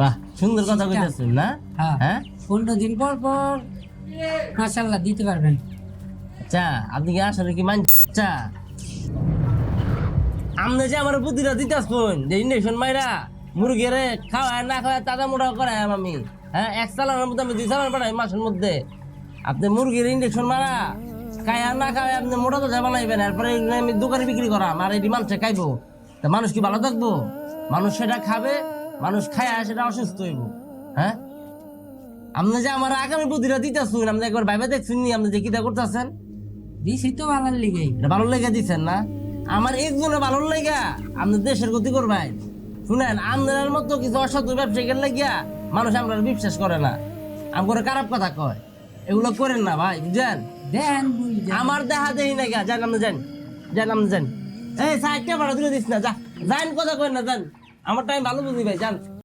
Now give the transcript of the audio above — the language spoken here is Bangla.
বাহ সুন্দর কথা কইতেছেন না? হ্যাঁ। হ্যাঁ? পনেরো দিন পর পর দিতে পারবেন। আচ্ছা আপনি কি আসলে কি মানছেন? আচ্ছা। আপনি যে আমার বুদ্ধিটা যে ইন্ডেকশন মাইরা মুরগিরে খাওয়ায় না খাওয়ায় তাজা মোটা আমি। হ্যাঁ এক চালানোর মধ্যে আমি দুই চালান পাঠাই মাসের মধ্যে। আপনি মুরগির ইন্ডেকশন মারা খায় আর না খাওয়ায় আপনি মোটা তো বানাইবেন এরপরে আমি দোকানে বিক্রি করাম আর এটি মানুষে খাইবো। তা মানুষ কি ভালো থাকব? মানুষ সেটা খাবে মানুষ খায় সেটা অসুস্থ হইব। হ্যাঁ? আপনি যে আমার আগামী বুদ্ধিটা দিতেছুন আপনি একবার ভাইবা দেখছুন আপনি যে কিতা করতেছেন? দিছি তো ভালো লিগে এটা ভালো লেগে দিচ্ছেন না? আমার একজনে ভালো লেগা আপনি দেশের গতি করবেন। শুনেন আপনার মতো কিছু অসাধু ব্যবসায়ীকে লাগিয়া মানুষ আমরা বিশ্বাস করে না। আমার খারাপ কথা কয়। এগুলো করেন না ভাই বুঝছেন দেন আমার দেখা দেই না গা যান আপনি যান যান আপনি যান। এই সাইডটা ভাড়া দিলে দিস না যা। যান কথা কই না যান। আমার টাইম ভালো বুঝি ভাই যান।